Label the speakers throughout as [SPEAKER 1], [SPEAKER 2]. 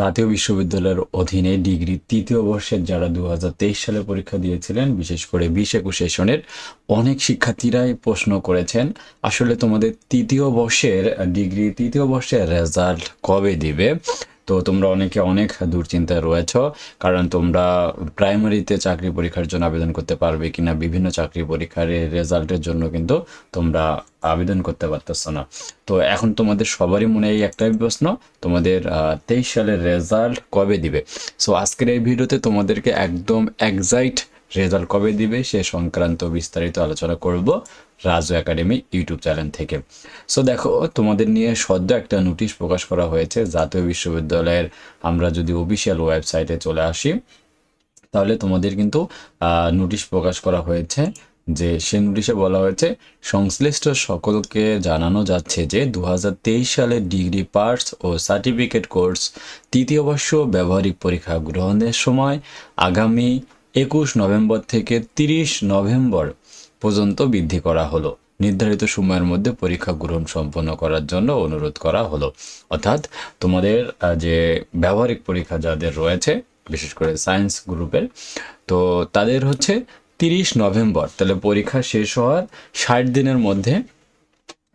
[SPEAKER 1] জাতীয় বিশ্ববিদ্যালয়ের অধীনে ডিগ্রি তৃতীয় বর্ষের যারা দু হাজার তেইশ সালে পরীক্ষা দিয়েছিলেন, বিশেষ করে বিশ একুশ সেশনের, অনেক শিক্ষার্থীরাই প্রশ্ন করেছেন, আসলে তোমাদের তৃতীয় বর্ষের, ডিগ্রি তৃতীয় বর্ষের রেজাল্ট কবে দিবে? তো তোমরা অনেকে অনেক দুশ্চিন্তায় রয়েছ, কারণ তোমরা প্রাইমারিতে চাকরি পরীক্ষার জন্য আবেদন করতে পারবে কিনা, বিভিন্ন চাকরি পরীক্ষার রেজাল্টের জন্য কিন্তু তোমরা আবেদন করতে পারতেছ না। তো এখন তোমাদের সবারই মনে এই একটাই প্রশ্ন, তোমাদের তেইশ সালের রেজাল্ট কবে দিবে? সো আজকের এই ভিডিওতে তোমাদেরকে একদম একজাক্ট রেজাল্ট কবে দিবে সে সংক্রান্ত বিস্তারিত আলোচনা করব রাজু একাডেমি ইউটিউব চ্যানেল থেকে। সো দেখো, তোমাদের নিয়ে সদ্য একটা নোটিশ প্রকাশ করা হয়েছে, জাতীয় বিশ্ববিদ্যালয়ের আমরা যদি অফিসিয়াল ওয়েবসাইটে চলে আসি, তাহলে তোমাদের কিন্তু নোটিশ প্রকাশ করা হয়েছে যে সে নোটিশে বলা হয়েছে, সংশ্লিষ্ট সকলকে জানানো যাচ্ছে যে দু হাজার তেইশ সালের ডিগ্রি পার্স ও সার্টিফিকেট কোর্স তৃতীয় বর্ষ ব্যবহারিক পরীক্ষা গ্রহণের সময় আগামী একুশ নভেম্বর থেকে তিরিশ নভেম্বর পর্যন্ত বৃদ্ধি করা হলো। নির্ধারিত সময়ের মধ্যে পরীক্ষা গ্রহণ সম্পন্ন করার জন্য অনুরোধ করা হলো। অর্থাৎ তোমাদের যে ব্যবহারিক পরীক্ষা যাদের রয়েছে, বিশেষ করে সায়েন্স গ্রুপের, তো তাদের হচ্ছে তিরিশ নভেম্বর। তাহলে পরীক্ষা শেষ হওয়ার ষাট দিনের মধ্যে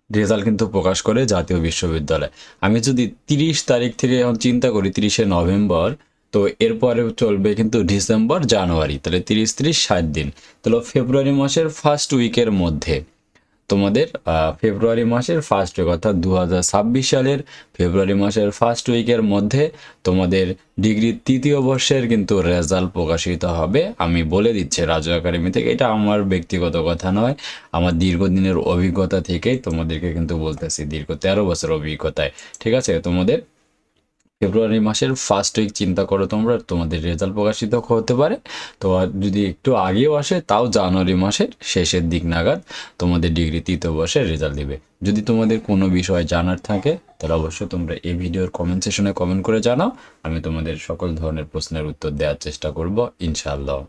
[SPEAKER 1] রেজাল্ট কিন্তু প্রকাশ করে জাতীয় বিশ্ববিদ্যালয়। আমি যদি তিরিশ তারিখ থেকে চিন্তা করি, তিরিশে নভেম্বর তো এরপরে চলবে কিন্তু ডিসেম্বর, জানুয়ারি, তাহলে তিরিশ তিরিশ, ষাট দিন। তাহলে ফেব্রুয়ারি মাসের ফার্স্ট উইকের মধ্যে তোমাদের ফেব্রুয়ারি মাসের ফার্স্ট উইক অর্থাৎ দু হাজার ছাব্বিশ সালের ফেব্রুয়ারি মাসের ফার্স্ট উইকের মধ্যে তোমাদের ডিগ্রি তৃতীয় বর্ষের কিন্তু রেজাল্ট প্রকাশিত হবে। আমি বলে দিচ্ছি, রাজু একাডেমি থেকে, এটা আমার ব্যক্তিগত কথা নয়, আমার দীর্ঘদিনের অভিজ্ঞতা থেকেই তোমাদেরকে কিন্তু বলতেছি, দীর্ঘ তেরো বছর অভিজ্ঞতায়, ঠিক আছে? তোমাদের ফেব্রুয়ারি মাসের ফার্স্ট উইক চিন্তা করো তোমরা, তোমাদের রেজাল্ট প্রকাশিত হতে পারে। তো আর যদি একটু আগেও আসে, তাও জানুয়ারি মাসের শেষের দিক নাগাদ তোমাদের ডিগ্রি তৃতীয় বর্ষে রেজাল্ট দিবে। যদি তোমাদের কোনো বিষয় জানার থাকে, তাহলে অবশ্যই তোমরা এই ভিডিওর কমেন্ট সেশনে কমেন্ট করে জানাও। আমি তোমাদের সকল ধরনের প্রশ্নের উত্তর দেওয়ার চেষ্টা করব, ইনশাআল্লাহ।